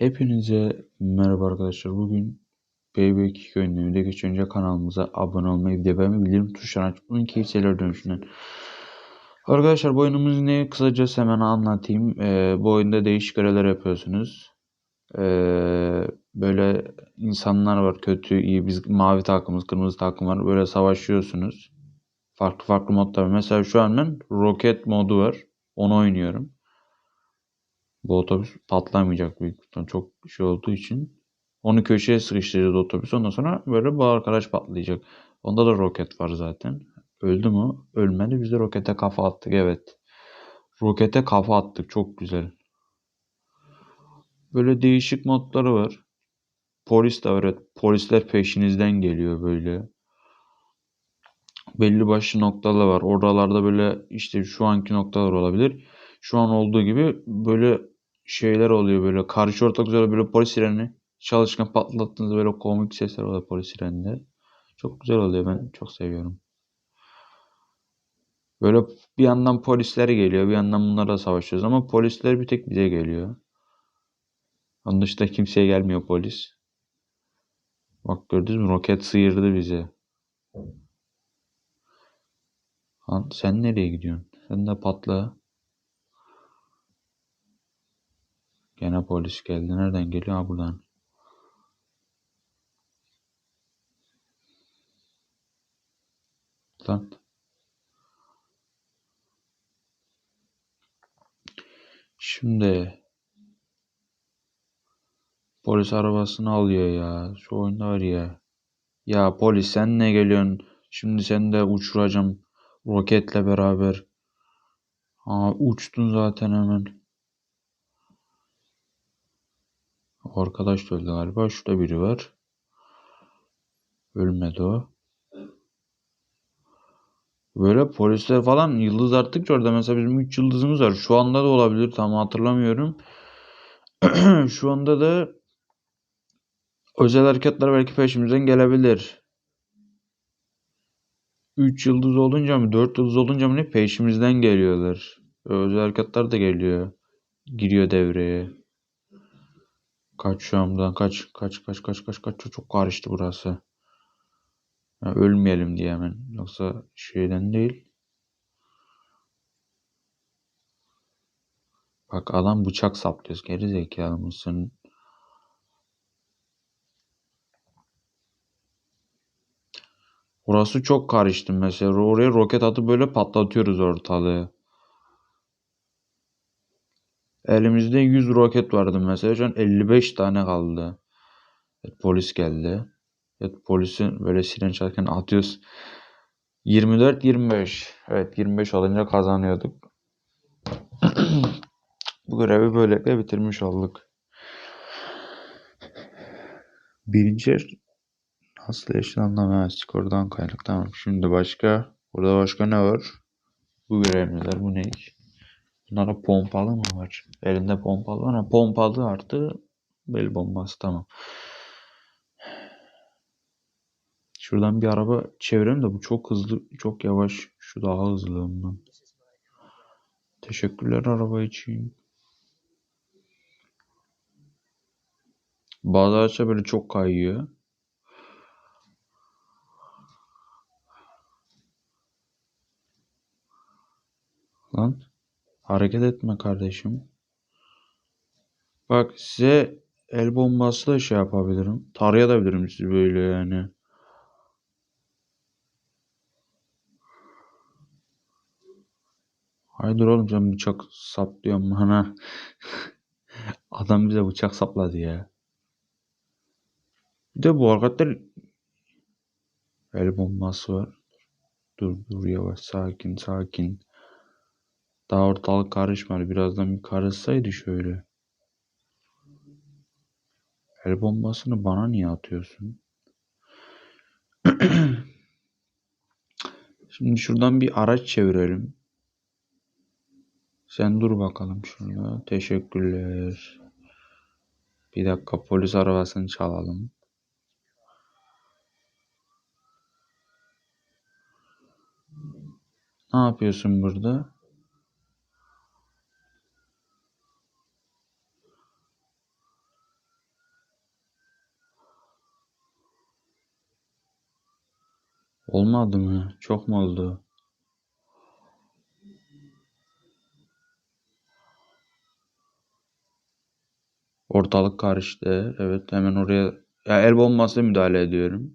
Hepinize merhaba arkadaşlar. Bugün PB2 oyununu video geçen önce kanalımıza abone olmayı, video beğenmeyi, bildirim tuşlarını açıp bunun keyif şeyler dönüşünden. Arkadaşlar bu oyunumuz ne? Kısaca hemen anlatayım. Ee, bu oyunda değişik görevler yapıyorsunuz. Ee, böyle insanlar var kötü, iyi. Biz mavi takımız, kırmızı takım var. Böyle savaşıyorsunuz. Farklı farklı modlar. Mesela şu an ben roket modu var. Onu oynuyorum. Bu otobüs patlamayacak büyük ihtimalle çok şey olduğu için. Onu köşeye sıkıştıracağız otobüs. Ondan sonra böyle bu arkadaş patlayacak. Onda da roket var zaten. Öldü mü? Ölmedi. Biz de rokete kafa attık evet. Rokete kafa attık. Çok güzel. Böyle değişik modları var. Polis de var. Evet. Polisler peşinizden geliyor böyle. Belli başlı noktalar var. Oralarda böyle işte şu anki noktalar olabilir. Şu an olduğu gibi böyle şeyler oluyor böyle karşı ortak üzere böyle polis sireni çalışkan patlattığınızda böyle komik sesler oluyor polis sireninde. Çok güzel oluyor ben çok seviyorum. Böyle bir yandan polisler geliyor bir yandan bunlarla savaşıyoruz ama polisler bir tek bize geliyor. Onun dışında kimseye gelmiyor polis. Bak gördünüz mü roket sıyırdı bizi. Sen nereye gidiyorsun? Sen de patla. Gene polis geldi. Nereden geliyor? Ha buradan. Lan. Şimdi polis arabasını alıyor ya. Şu oyunda var ya. Ya polis sen ne geliyorsun? Şimdi sen de uçuracağım roketle beraber. Aa, uçtun zaten hemen. Arkadaş da öldü galiba. Şurada biri var. Ölmedi o. Böyle polisler falan yıldız arttıkça orada mesela bizim 3 yıldızımız var. Şu anda da olabilir tam hatırlamıyorum. Şu anda da özel hareketler belki peşimizden gelebilir. 3 yıldız olunca mı 4 yıldız olunca mı ne peşimizden geliyorlar. Özel hareketler de geliyor. Giriyor devreye. Kaç şu andan kaç kaç kaç kaç kaç kaç çok, çok karıştı burası. Yani ölmeyelim diye hemen. Yoksa şeyden değil. Bak adam bıçak saplıyoruz. Geri zekalı mısın? Orası çok karıştı mesela. Oraya roket atıp böyle patlatıyoruz ortalığı. Elimizde 100 roket vardı mesela. Şu an 55 tane kaldı. Evet, polis geldi. Evet polisin böyle siren çalarken atıyoruz. 24-25. Evet 25 olunca kazanıyorduk. Bu görevi böylelikle bitirmiş olduk. Birinci nasıl yaşını anlamaz. Skordan kaynaklı. Tamam. Şimdi başka. Burada başka ne var? Bu görevliler bu ne? Bunlara pompalı mı var? Elinde pompalı var. Pompalı artı bel bombası tamam. Şuradan bir araba çevirelim de bu çok hızlı, çok yavaş. Şu daha hızlı ondan. Teşekkürler araba için. Bazı araçlar böyle çok kayıyor. Lan. Hareket etme kardeşim. Bak size el bombası da şey yapabilirim. Tarayabilirim sizi böyle yani. Haydır oğlum sen bıçak saplıyorsun bana. Adam bize bıçak sapladı ya. Bir de bu arkadaşlar el bombası var. Dur dur yavaş sakin sakin. Daha ortalık karışmadı. Birazdan bir karışsaydı şöyle. El bombasını bana niye atıyorsun? Şimdi şuradan bir araç çevirelim. Sen dur bakalım şurada. Teşekkürler. Bir dakika polis arabasını çalalım. Ne yapıyorsun burada? Olmadı mı? Çok mu oldu? Ortalık karıştı. Evet hemen oraya ya el bombası müdahale ediyorum.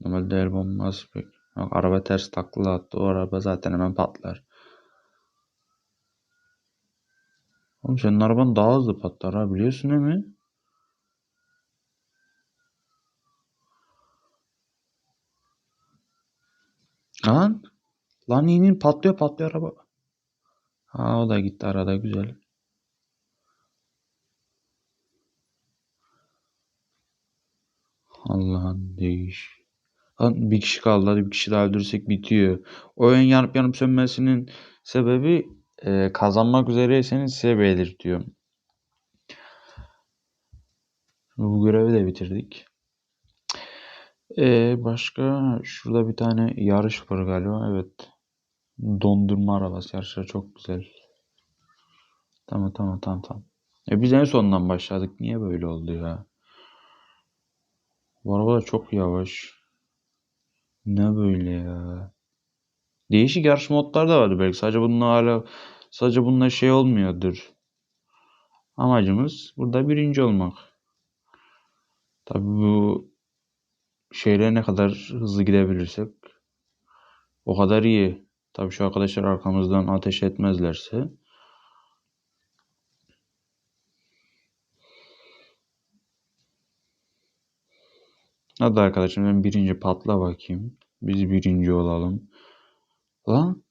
Normalde el bombası pek. Bak, araba ters takla attı. O araba zaten hemen patlar. Oğlum senin araban daha hızlı patlar ha biliyorsun değil mi? Lan. Lan inin patlıyor patlıyor araba. Ha o da gitti arada güzel. Allah'ın değiş. Lan bir kişi kaldı hadi bir kişi daha öldürsek bitiyor. Oyun yanıp yanıp sönmesinin sebebi e, kazanmak üzereyseniz size belirtiyor. Bu görevi de bitirdik. E, başka şurada bir tane yarış var galiba. Evet. Dondurma arabası yarışı çok güzel. Tamam tamam tamam tamam. E biz en sondan başladık. Niye böyle oldu ya? Bu araba da çok yavaş. Ne böyle ya? Değişik yarış modları da vardı belki. Sadece bununla hala sadece bununla şey olmuyordur. Amacımız burada birinci olmak. Tabi bu şeyle ne kadar hızlı gidebilirsek o kadar iyi. Tabi şu arkadaşlar arkamızdan ateş etmezlerse. Hadi arkadaşım ben birinci patla bakayım. Biz birinci olalım. Lan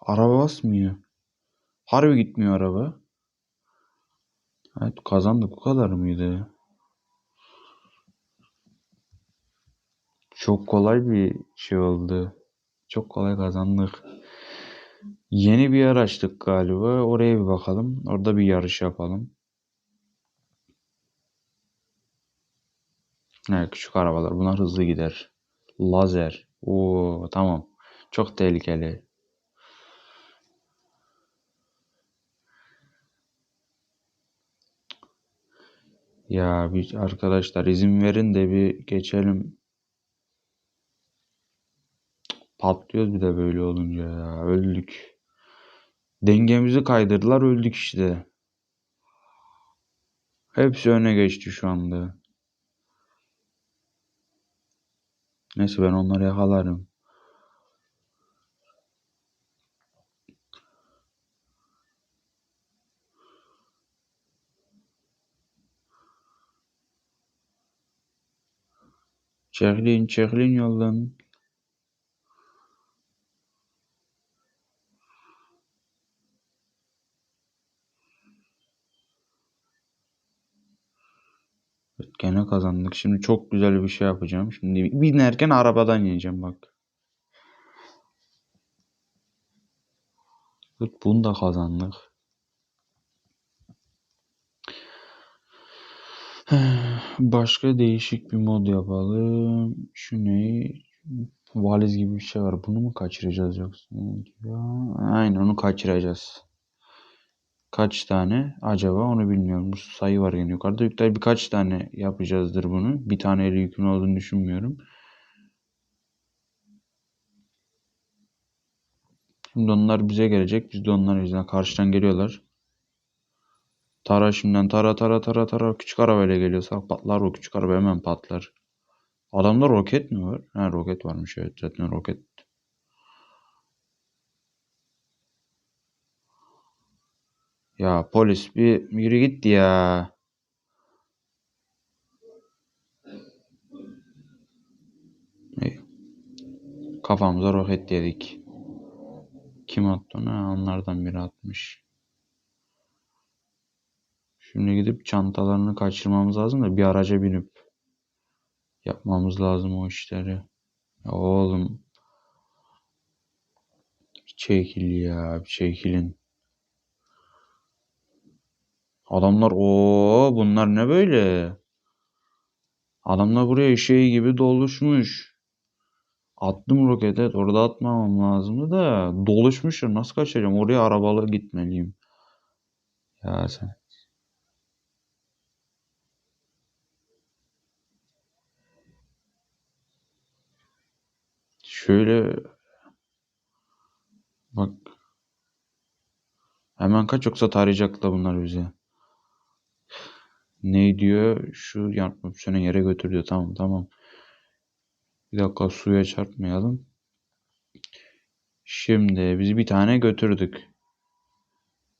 araba basmıyor. Harbi gitmiyor araba. Evet kazandık bu kadar mıydı? Çok kolay bir şey oldu. Çok kolay kazandık. Yeni bir yer açtık galiba. Oraya bir bakalım. Orada bir yarış yapalım. Evet, küçük arabalar. Bunlar hızlı gider. Lazer. Oo, tamam. Çok tehlikeli. Ya bir arkadaşlar izin verin de bir geçelim. Patlıyoruz bir de böyle olunca ya. Öldük. Dengemizi kaydırdılar öldük işte. Hepsi öne geçti şu anda. Neyse ben onları yakalarım. Çeklin çeklin yoldan. Gene kazandık. Şimdi çok güzel bir şey yapacağım. Şimdi binerken arabadan yiyeceğim bak. Bunu da kazandık. Başka değişik bir mod yapalım. Şu ne? Valiz gibi bir şey var. Bunu mu kaçıracağız yoksa? Ya, aynen onu kaçıracağız. Kaç tane acaba onu bilmiyorum. Bu sayı var yani yukarıda. Yükler birkaç tane yapacağızdır bunu. Bir taneyle yükün olduğunu düşünmüyorum. Şimdi onlar bize gelecek. Biz de onlar yüzünden karşıdan geliyorlar. Tara şimdiden tara tara tara tara küçük arabayla geliyorsa patlar o küçük araba hemen patlar. Adamda roket mi var? Ha roket varmış evet zaten roket. Ya polis bir yürü gitti ya. Kafamıza roket yedik. Kim attı onu? Onlardan biri atmış. Şimdi gidip çantalarını kaçırmamız lazım da bir araca binip yapmamız lazım o işleri. Ya oğlum bir çekil ya bir çekilin. Adamlar o bunlar ne böyle? Adamlar buraya şey gibi doluşmuş. Attım rokete orada atmamam lazımdı da doluşmuşlar nasıl kaçacağım oraya arabalı gitmeliyim. Ya sen. Şöyle bak hemen kaç yoksa tarayacaklar bunlar bize. Ne diyor? Şu yan opsiyonu yere götür diyor. Tamam tamam. Bir dakika suya çarpmayalım. Şimdi biz bir tane götürdük.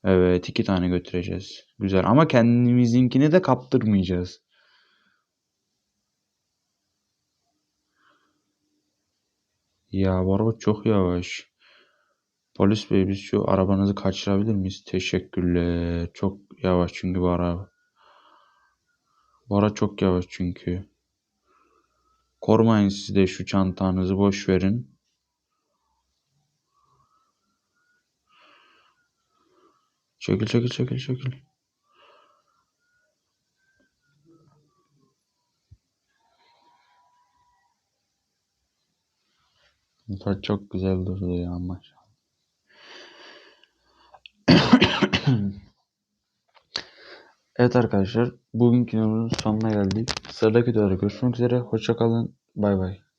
Evet iki tane götüreceğiz. Güzel ama kendimizinkini de kaptırmayacağız. Ya bu araba çok yavaş. Polis bey biz şu arabanızı kaçırabilir miyiz? Teşekkürler. Çok yavaş çünkü bu araba. Araba çok yavaş çünkü. Kormayın siz de şu çantanızı boş verin. Çekil çekil çekil çekil. Motor çok güzel durdu ya maşallah. Evet arkadaşlar bugünkü videomuzun sonuna geldik. Sıradaki videoda görüşmek üzere. Hoşçakalın. Bay bay.